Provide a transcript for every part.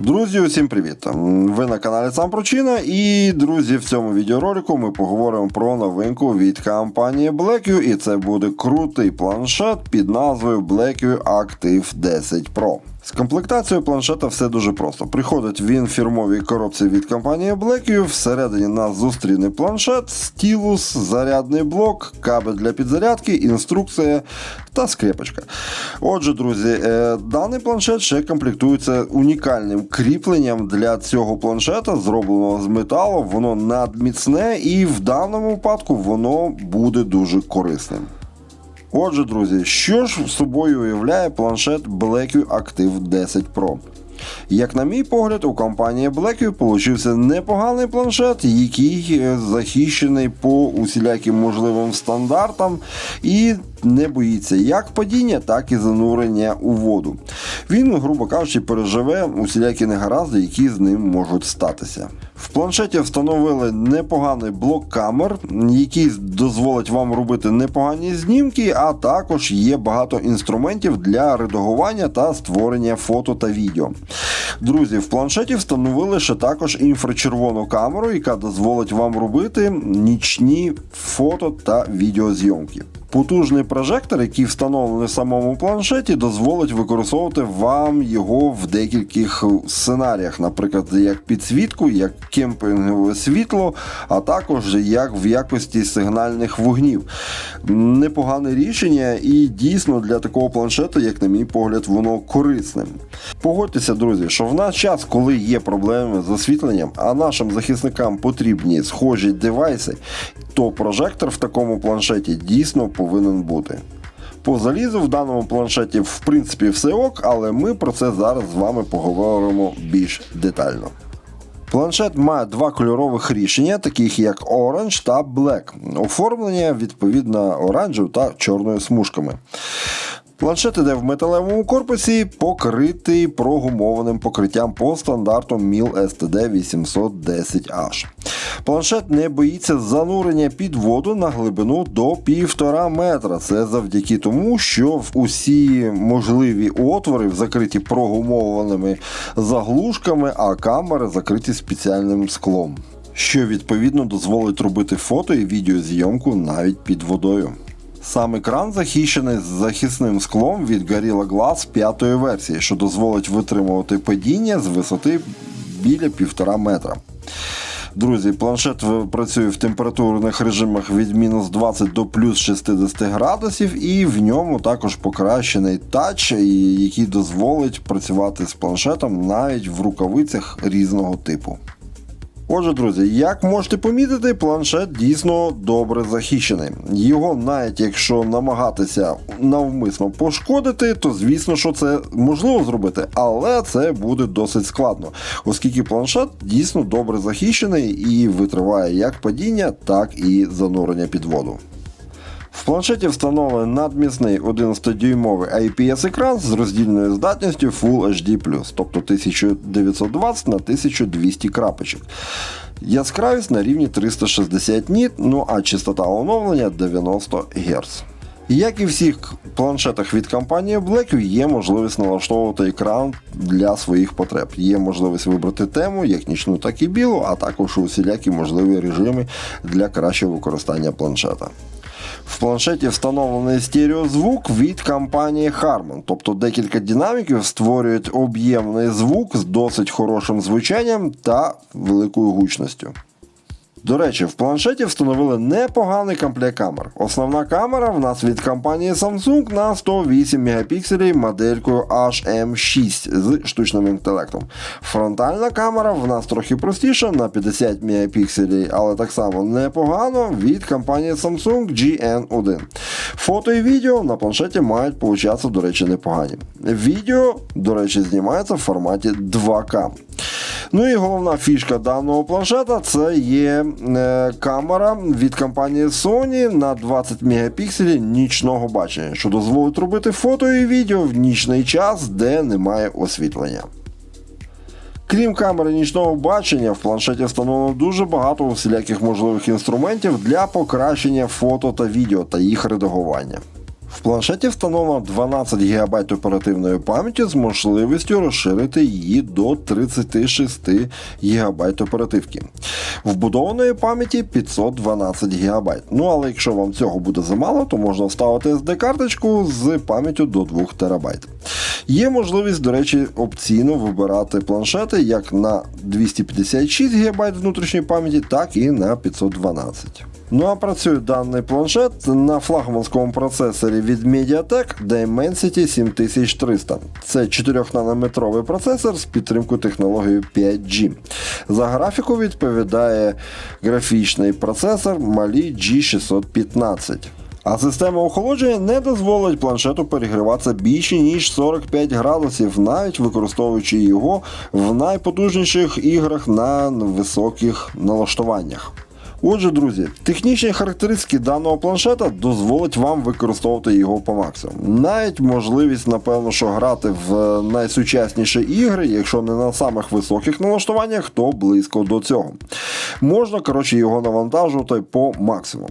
Друзі, усім привіт! Ви на каналі Сам Причина. І друзі, в цьому відеоролику ми поговоримо про новинку від компанії Blackview, і це буде крутий планшет під назвою Blackview Active 10 Pro. З комплектацією планшета все дуже просто. Приходить він в фірмовій коробці від компанії Blackview. Всередині нас зустріне планшет, стілус, зарядний блок, кабель для підзарядки, інструкція та скрепочка. Отже, друзі, е, даний планшет ще комплектується унікальним кріпленням для цього планшета, зробленого з металу. Воно надміцне і в даному випадку воно буде дуже корисним. Отже, друзі, що ж собою уявляє планшет Blackview Active 10 Pro? Як на мій погляд, у компанії Blackview получився непоганий планшет, який е, захищений по усіляким можливим стандартам і не боїться як падіння, так і занурення у воду. Він, грубо кажучи, переживе усілякі негаразди, які з ним можуть статися. В планшеті встановили непоганий блок камер, який дозволить вам робити непогані знімки, а також є багато інструментів для редагування та створення фото та відео. Друзі, в планшеті встановили ще також інфрачервону камеру, яка дозволить вам робити нічні фото та відеозйомки. Потужний прожектор, який встановлений в самому планшеті, дозволить використовувати вам його в декількох сценаріях, наприклад, як підсвітку, як кемпінгове світло, а також як в якості сигнальних вогнів. Непогане рішення, і дійсно для такого планшету, як на мій погляд, воно корисне. Погодьтеся, друзі, що в наш час, коли є проблеми з освітленням, а нашим захисникам потрібні схожі девайси, то прожектор в такому планшеті дійсно повинен бути. По залізу в даному планшеті, в принципі, все ок, але ми про це зараз з вами поговоримо більш детально. Планшет має два кольорових рішення, таких як Orange та Black. Оформлення відповідно оранжевою та чорною смужками. Планшет іде в металевому корпусі, покритий прогумованим покриттям по стандарту MIL STD 810H. Планшет не боїться занурення під воду на глибину до 1,5 метра. Це завдяки тому, що в усі можливі отвори закриті прогумованими заглушками, а камери закриті спеціальним склом, що відповідно дозволить робити фото і відеозйомку навіть під водою. Сам екран захищений з захисним склом від Gorilla Glass 5 версії, що дозволить витримувати падіння з висоти біля 1,5 метра. Друзі, планшет працює в температурних режимах від мінус 20 до плюс 60 градусів, і в ньому також покращений тач, який дозволить працювати з планшетом навіть в рукавицях різного типу. Отже, друзі, як можете помітити, планшет дійсно добре захищений. Його, навіть якщо намагатися навмисно пошкодити, то звісно, що це можливо зробити, але це буде досить складно, оскільки планшет дійсно добре захищений і витриває як падіння, так і занурення під воду. В планшеті встановлений надмісний 11-дюймовий IPS-екран з роздільною здатністю Full HD+, тобто 1920 на 1200 крапочок. Яскравість на рівні 360 ніт, ну а частота оновлення 90 Гц. Як і в всіх планшетах від компанії Blackview, є можливість налаштовувати екран для своїх потреб. Є можливість вибрати тему, як нічну, так і білу, а також усілякі можливі режими для кращого використання планшета. В планшеті встановлений стереозвук від компанії Harman, тобто декілька динаміків створюють об'ємний звук з досить хорошим звучанням та великою гучністю. До речі, в планшеті встановили непоганий комплект камер. Основна камера в нас від компанії Samsung на 108 мегапікселів моделькою HM6 з штучним інтелектом. Фронтальна камера в нас трохи простіша на 50 мегапікселів, але так само непогано від компанії Samsung GN1. Фото і відео на планшеті мають получатися, до речі, непогані. Відео, до речі, знімається в форматі 2К. Ну і головна фішка даного планшета це є е, камера від компанії Sony на 20 мегапікселів нічного бачення, що дозволить робити фото і відео в нічний час, де немає освітлення. Крім камери нічного бачення, в планшеті встановлено дуже багато усіляких можливих інструментів для покращення фото та відео та їх редагування. В планшеті встановлено 12 ГБ оперативної пам'яті з можливістю розширити її до 36 ГБ оперативки. Вбудованої пам'яті 512 ГБ. Ну але якщо вам цього буде замало, то можна вставити SD-карточку з пам'яттю до 2 ТБ. Є можливість, до речі, опційно вибирати планшети як на 256 ГБ внутрішньої пам'яті, так і на 512. Ну а працює даний планшет на флагманському процесорі від MediaTek Dimensity 7300. Це 4-нанометровий процесор з підтримкою технології 5G. За графіку відповідає графічний процесор Mali G615. А система охолодження не дозволить планшету перегріватися більше ніж 45 градусів, навіть використовуючи його в найпотужніших іграх на високих налаштуваннях. Отже, друзі, технічні характеристики даного планшета дозволять вам використовувати його по максимуму. Навіть можливість, напевно, що грати в найсучасніші ігри, якщо не на самих високих налаштуваннях, то близько до цього. Можна, коротше, його навантажувати по максимуму.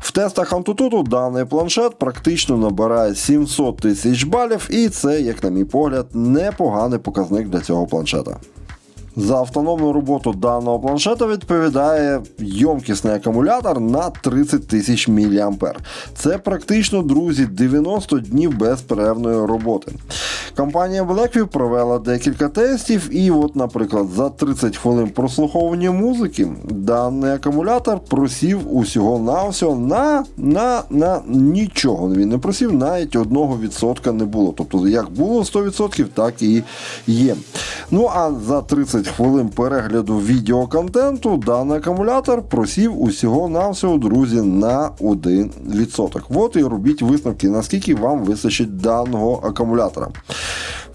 В тестах Antutu даний планшет практично набирає 700 тисяч балів, і це, як на мій погляд, непоганий показник для цього планшета. За автономну роботу даного планшета відповідає йомкісний акумулятор на 30 тисяч мА. Це практично, друзі, 90 днів безперервної роботи. Компанія Blackview провела декілька тестів, і, от, наприклад, за 30 хвилин прослуховування музики даний акумулятор просів усього на всього на, на, на нічого. Він не просів, навіть 1% не було. Тобто, як було 100%, так і є. Ну а за 30 хвилин перегляду відеоконтенту даний акумулятор просів усього навсього, друзі, на 1%. От і робіть висновки, наскільки вам вистачить даного акумулятора.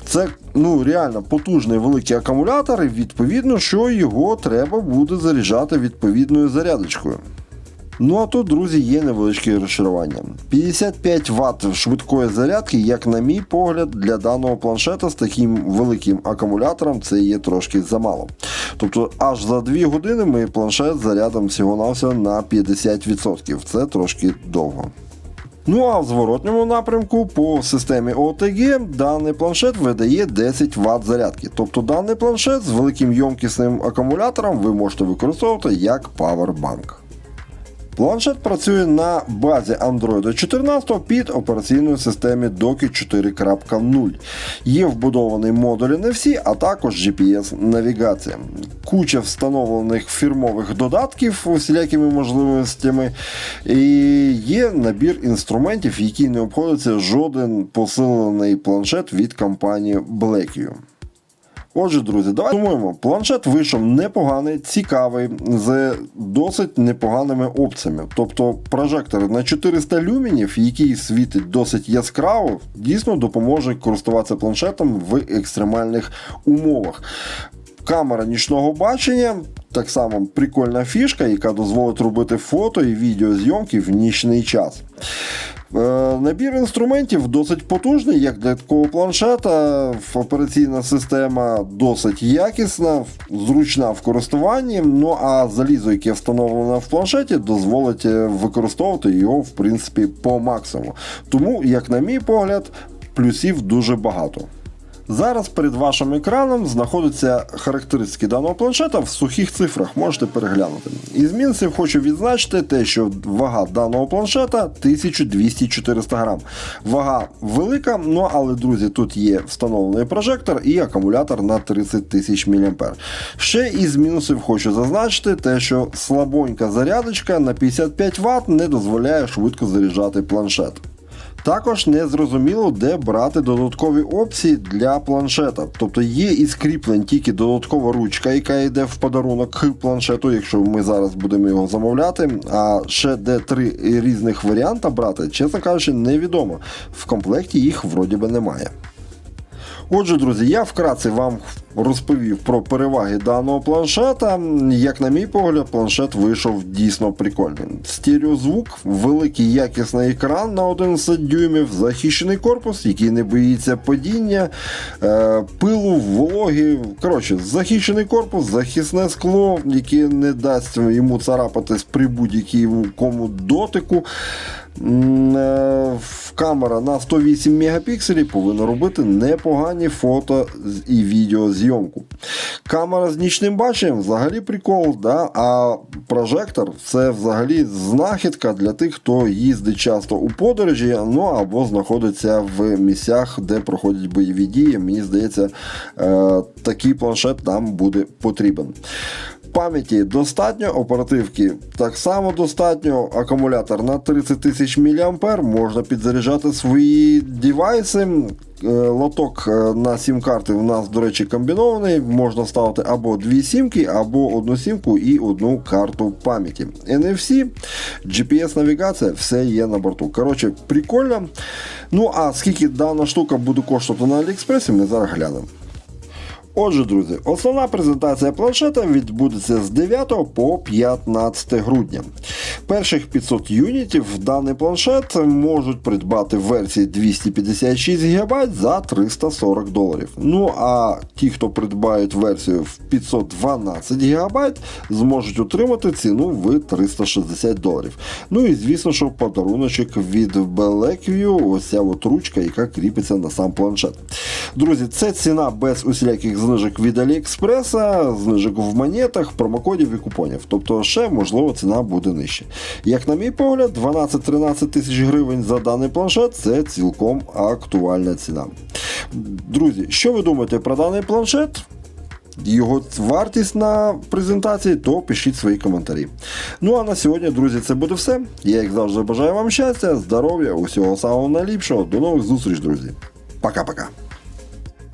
Це ну реально потужний великий акумулятор, і відповідно, що його треба буде заряджати відповідною зарядочкою. Ну а тут, друзі, є невеличке розчарування. 55 Вт швидкої зарядки, як на мій погляд, для даного планшета з таким великим акумулятором це є трошки замало. Тобто аж за 2 години ми планшет зарядимо всього-навсього на 50%. Це трошки довго. Ну а в зворотньому напрямку по системі OTG даний планшет видає 10 Вт зарядки. Тобто даний планшет з великим йомкісним акумулятором ви можете використовувати як павербанк. Планшет працює на базі Android 14 під операційною системою Doki 4.0. Є вбудований модуль NFC, а також GPS-навігація. Куча встановлених фірмових додатків усілякими можливостями. І є набір інструментів, які не обходиться жоден посилений планшет від компанії Blackview. Отже, друзі, давайте думаємо, планшет вийшов непоганий, цікавий, з досить непоганими опціями. Тобто прожектор на 400 люмінів, який світить досить яскраво, дійсно допоможе користуватися планшетом в екстремальних умовах. Камера нічного бачення. Так само прикольна фішка, яка дозволить робити фото і відеозйомки в нічний час. Е, Набір інструментів досить потужний, як для такого планшета. Операційна система досить якісна, зручна в користуванні. Ну а залізо, яке встановлено в планшеті, дозволить е, використовувати його в принципі по максимуму. Тому, як на мій погляд, плюсів дуже багато. Зараз перед вашим екраном знаходяться характеристики даного планшета в сухих цифрах, можете переглянути. Із мінусів хочу відзначити те, що вага даного планшета 1200-400 грам. Вага велика, ну але, друзі, тут є встановлений прожектор і акумулятор на 30 тисяч мА. Ще із мінусів хочу зазначити те, що слабонька зарядочка на 55 Вт не дозволяє швидко заряджати планшет. Також не зрозуміло, де брати додаткові опції для планшета. Тобто є із кріплень тільки додаткова ручка, яка йде в подарунок планшету, якщо ми зараз будемо його замовляти. А ще де три різних варіанта брати, чесно кажучи, невідомо. В комплекті їх вроді би немає. Отже, друзі, я вкратце вам розповів про переваги даного планшета. Як на мій погляд, планшет вийшов дійсно прикольним. Стереозвук, великий якісний екран на 11 дюймів, захищений корпус, який не боїться падіння, е, пилу, вологи. Коротше, захищений корпус, захисне скло, яке не дасть йому царапатись при будь-якому дотику. Е, камера на 108 мегапікселів повинна робити непогані фото і відеозйомку. Камера з нічним баченням взагалі прикол, да? а прожектор це взагалі знахідка для тих, хто їздить часто у подорожі, ну або знаходиться в місцях, де проходять бойові дії. Мені здається, е, такий планшет нам буде потрібен. Пам'яті достатньо, оперативки так само достатньо. Акумулятор на 30 тисяч мА. Можна підзаряджати свої девайси. Е, Лоток е, на сім-карти у нас, до речі, комбінований. Можна ставити або дві сімки, або одну сімку і одну карту пам'яті. NFC, GPS-навігація, все є на борту. Коротше, прикольно. Ну а скільки дана штука буде коштувати на Аліекспресі, ми зараз глянемо. Отже, друзі, основна презентація планшета відбудеться з 9 по 15 грудня. Перших 500 юнітів даний планшет можуть придбати в версії 256 ГБ за 340 доларів. Ну а ті, хто придбають версію в 512 ГБ, зможуть отримати ціну в 360 доларів. Ну і звісно, що подаруночок від Blackview, ось ця от ручка, яка кріпиться на сам планшет. Друзі, це ціна без усіляких знижок від Аліекспреса, знижок в монетах, промокодів і купонів. Тобто, ще, можливо, ціна буде нижче. Як на мій погляд, 12-13 тисяч гривень за даний планшет це цілком актуальна ціна. Друзі, що ви думаєте про даний планшет? Його вартість на презентації, то пишіть свої коментарі. Ну а на сьогодні, друзі, це буде все. Я, як завжди, бажаю вам щастя, здоров'я, усього самого найліпшого. До нових зустріч, друзі. Пока-пока.